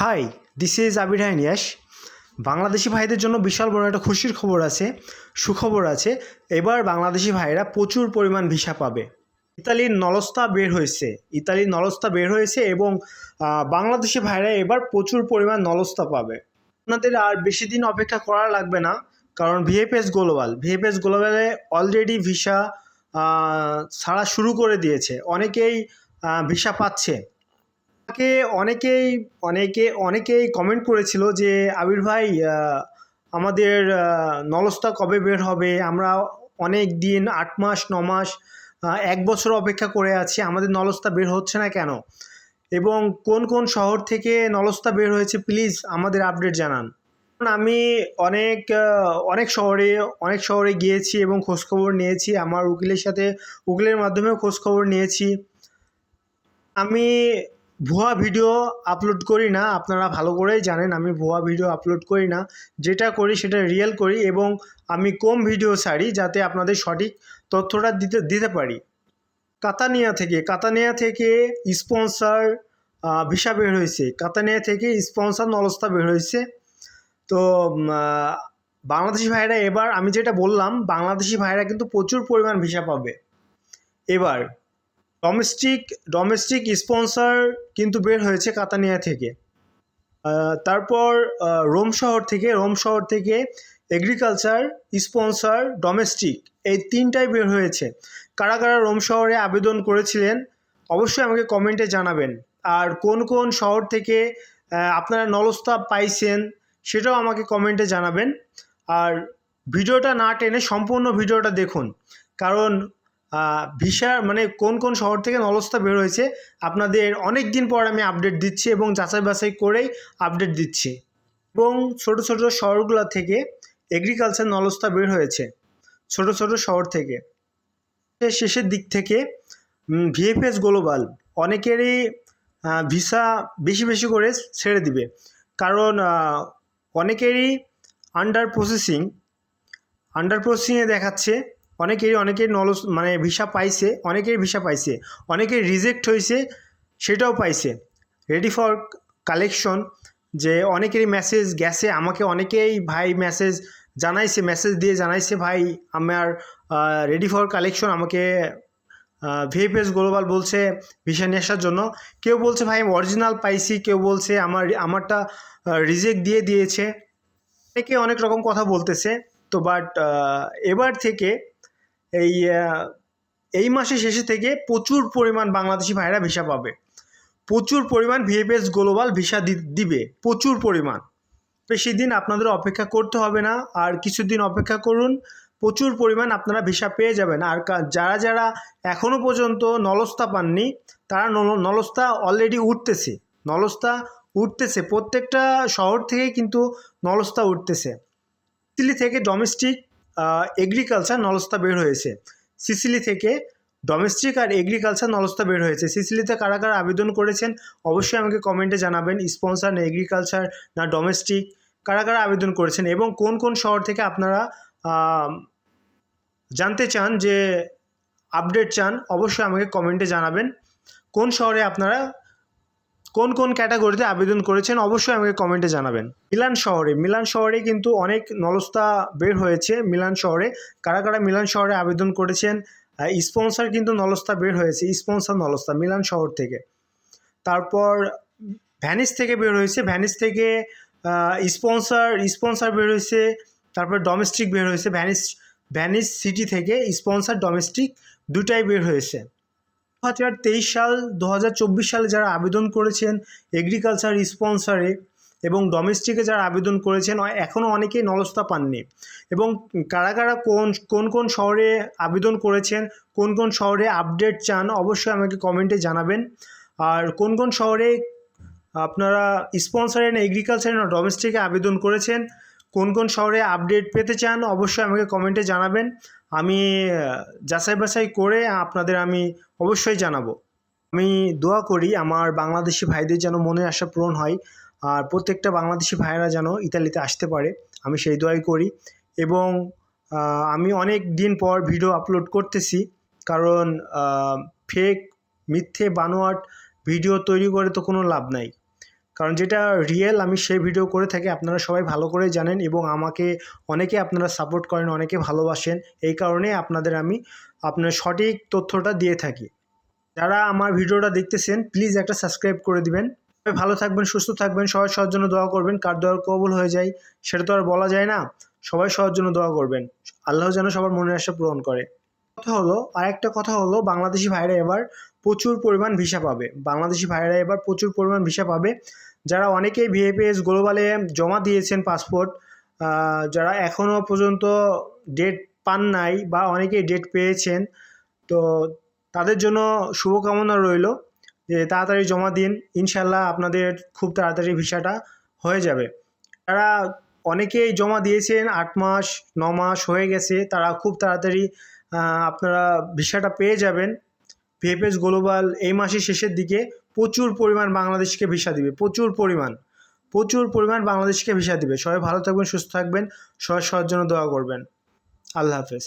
High this is Abir হাইনিয়াস বাংলাদেশি ভাইদের জন্য বিশাল বড় একটা খুশির খবর আছে, সুখবর আছে। এবার বাংলাদেশি ভাইরা প্রচুর পরিমাণ ভিসা পাবে। ইতালির নলস্তা বের হয়েছে। ইতালির নলস্তা বের হয়েছে এবং বাংলাদেশি ভাইরা এবার প্রচুর পরিমাণ নলস্তা পাবে। আপনাদের আর বেশি দিন অপেক্ষা করা লাগবে না, কারণ ভিএফএস গ্লোবাল। ভিএফএস গ্লোবালে অলরেডি ভিসা ছাড়া শুরু করে দিয়েছে। অনেকেই ভিসা পাচ্ছে। আমাকে অনেকেই, অনেকে, অনেকেই কমেন্ট করেছিল যে, আবির ভাই আমাদের নলস্তা কবে বের হবে? আমরা অনেক দিন, আট মাস, ন মাস এক বছর অপেক্ষা করে আছি, আমাদের নলস্তা বের হচ্ছে না কেন? এবং কোন কোন শহর থেকে নলস্তা বের হয়েছে প্লিজ আমাদের আপডেট জানান। আমি অনেক অনেক শহরে অনেক শহরে গিয়েছি এবং খোঁজখবর নিয়েছি, আমার উকিলের সাথে, উকিলের মাধ্যমেও খোঁজখবর নিয়েছি। আমি ভুয়া ভিডিও আপলোড করি না, আপনারা ভালো করেই জানেন, আমি ভুয়া ভিডিও আপলোড করি না। যেটা করি সেটা রিয়েল করি এবং আমি কম ভিডিও ছাড়ি যাতে আপনাদের সঠিক তথ্যটা দিতে দিতে পারি। কাতানিয়া থেকে কাতানিয়া থেকে স্পন্সার ভিসা বের হয়েছে। কাতানিয়া থেকে স্পন্সার নলস্তা বের হয়েছে। তো বাংলাদেশি ভাইরা এবার, আমি যেটা বললাম, বাংলাদেশি ভাইরা কিন্তু প্রচুর পরিমাণ ভিসা পাবে। এবার ডোমেস্টিক ডোমেস্টিক স্পন্সর কিন্তু বের হয়েছে কাতানিয়া থেকে। তারপর রোম শহর থেকে, রোম শহর থেকে এগ্রিকালচার স্পন্সর ডোমেস্টিক এই তিনটাই বের হয়েছে। কারা কারা রোম শহরে আবেদন করেছিলেন অবশ্যই আমাকে কমেন্টে জানাবেন। আর কোন কোন শহর থেকে আপনারা নলস্তা পাইছেন সেটাও আমাকে কমেন্টে জানাবেন। আর ভিডিওটা না টেনে সম্পূর্ণ ভিডিওটা দেখুন। কারণ ভিসা মানে কোন কোন শহর থেকে নলস্তা বের হয়েছে, আপনাদের অনেক দিন পর আমি আপডেট দিচ্ছি এবং যাচাই বাছাই করেই আপডেট দিচ্ছি। এবং ছোট ছোট শহরগুলো থেকে এগ্রিকালচার নলস্তা বের হয়েছে, ছোট ছোট শহর থেকে। শেষের দিক থেকে ভিএফএস গ্লোবাল অনেকেরই ভিসা বেশি বেশি করে ছেড়ে দিবে। কারণ অনেকেরই আন্ডার প্রসেসিং আন্ডার প্রসেসিংয়ে দেখাচ্ছে অনেকেরই অনেকের নলস মানে ভিসা পাইছে, অনেকের ভিসা পাইছে, অনেকের রিজেক্ট হয়েছে সেটাও পাইছে। রেডি ফর কালেকশন যে অনেকেরই মেসেজ গেছে, আমাকে অনেকেই ভাই মেসেজ জানাইছে মেসেজ দিয়ে জানাইছে, ভাই, আমার রেডি ফর কালেকশন আমাকে ভিএফএস গ্লোবাল বলছে ভিসা নিয়ে আসার জন্য। কেউ বলছে, ভাই, আমি অরিজিনাল পাইছি। কেউ বলছে, আমার, আমারটা রিজেক্ট দিয়ে দিয়েছে। অনেকে অনেক রকম কথা বলতেছে, তো বাট এবার থেকে এই এই মাসের শেষে থেকে প্রচুর পরিমাণ বাংলাদেশি ভাইরা ভিসা পাবে। প্রচুর পরিমাণ ভিএফএস গ্লোবাল ভিসা দিবে। প্রচুর পরিমাণ। বেশি দিন আপনাদের অপেক্ষা করতে হবে না। আর কিছুদিন অপেক্ষা করুন। প্রচুর পরিমাণ আপনারা ভিসা পেয়ে যাবেন। আর যারা যারা এখনও পর্যন্ত নলস্তা পাননি, তারা নল- নলস্তা অলরেডি উঠতেছে। নলস্তা উঠতেছে। প্রত্যেকটা শহর থেকে কিন্তু নলস্তা উঠতেছে। সিসিলি থেকে ডোমেস্টিক এগ্রিকালচার নলস্তা বের হয়েছে। সিসিলি থেকে ডোমেস্টিক আর এগ্রিকালচার নলস্তা বের হয়েছে। সিসিলিতে কারা কারা আবেদন করেছেন অবশ্যই আমাকে কমেন্টে জানাবেন। স্পন্সার না এগ্রিকালচার না ডোমেস্টিক কারা কারা আবেদন করেছেন এবং কোন কোন শহর থেকে আপনারা জানতে চান যে আপডেট চান, অবশ্যই আমাকে কমেন্টে জানাবেন। কোন শহরে আপনারা কোন কোন ক্যাটাগরিতে আবেদন করেছেন অবশ্যই আমাকে কমেন্টে জানাবেন। মিলান শহরে মিলান শহরে কিন্তু অনেক নলস্তা বের হয়েছে মিলান শহরে। কারা কারা মিলান শহরে আবেদন করেছেন? স্পন্সর কিন্তু নলস্তা বের হয়েছে স্পন্সর নলস্তা, মিলান শহর থেকে। তারপর ভ্যানিস থেকে বের হয়েছে ভ্যানিস থেকে স্পন্সর স্পন্সর বের হয়েছে, তারপর ডোমেস্টিক বের হয়েছে ভ্যানিস ভ্যানিস সিটি থেকে স্পন্সর ডোমেস্টিক দুটাই বের হয়েছে। হাজার তেইশ সাল দু হাজার চব্বিশ সালে যারা আবেদন করেছেন এগ্রিকালচার স্পন্সরে এবং ডোমেস্টিকে যারা আবেদন করেছেন এখনও অনেকেই নলস্তা পাননি। এবং কারা কারা কোন কোন কোন শহরে আবেদন করেছেন, কোন কোন শহরে আপডেট চান, অবশ্যই আমাকে কমেন্টে জানাবেন। আর কোন কোন শহরে আপনারা স্পন্সরে না এগ্রিকালচারে না ডোমেস্টিকে আবেদন করেছেন কোন কোন শহরে আপডেট পেতে চান অবশ্যই আমাকে কমেন্টে জানাবেন। আমি যাচাই বাছাই করে আপনাদের আমি অবশ্যই জানাব। আমি দোয়া করি আমার বাংলাদেশি ভাইদের যেন মনে আশা পূরণ হয় আর প্রত্যেকটা বাংলাদেশি ভাইয়েরা যেন ইতালিতে আসতে পারে। আমি সেই দোয়াই করি এবং আমি অনেক দিন পর ভিডিও আপলোড করতেছি কারণ ফেক মিথ্যে, বানোয়াট ভিডিও তৈরি করে তো কোনো লাভ নাই। কারণ যেটা রিয়েল আমি সেই ভিডিও করে থাকি, আপনারা সবাই ভালো করে জানেন এবং আমাকে অনেকে আপনারা সাপোর্ট করেন, অনেকে ভালোবাসেন, এই কারণে আপনাদের আমি আপনার সঠিক তথ্যটা দিয়ে থাকি। যারা আমার ভিডিওটা দেখতেছেন প্লিজ একটা সাবস্ক্রাইব করে দিবেন। ভালো থাকবেন, সুস্থ থাকবেন, সবাই সবার জন্য দোয়া করবেন, কার দোয়ার কবুল হয়ে যায় সেটা তো আর বলা যায় না, সবাই সবার জন্য দোয়া করবেন। আল্লাহ যেন সবার মনের আশা পূরণ করে। কথা হলো, আরেকটা কথা হলো, বাংলাদেশি ভাইরা এবার প্রচুর পরিমাণ ভিসা পাবে। বাংলাদেশি ভাইরা এবার প্রচুর পরিমাণ ভিসা পাবে। যারা অনেকেই ভিএপিএস গ্লোবালে জমা দিয়েছেন পাসপোর্ট যারা এখনও পর্যন্ত ডেট পান নাই বা অনেকেই ডেট পেয়েছেন, তো তাদের জন্য শুভকামনা রইল যে তাড়াতাড়ি জমা দিন। ইনশাল্লাহ আপনাদের খুব তাড়াতাড়ি ভিসাটা হয়ে যাবে। তারা অনেকেই জমা দিয়েছেন, আট মাস, ন মাস হয়ে গেছে, তারা খুব তাড়াতাড়ি আপনারা ভিসাটা পেয়ে যাবেন। ভিএফএস গ্লোবাল এই মাসের শেষের দিকে প্রচুর পরিমাণ বাংলাদেশকে ভিসা দিবে, প্রচুর পরিমাণ প্রচুর পরিমাণ বাংলাদেশকে ভিসা দিবে। সবাই ভালো থাকবেন, সুস্থ থাকবেন সবাই সবার জন্য দোয়া করবেন। আল্লাহ হাফেজ।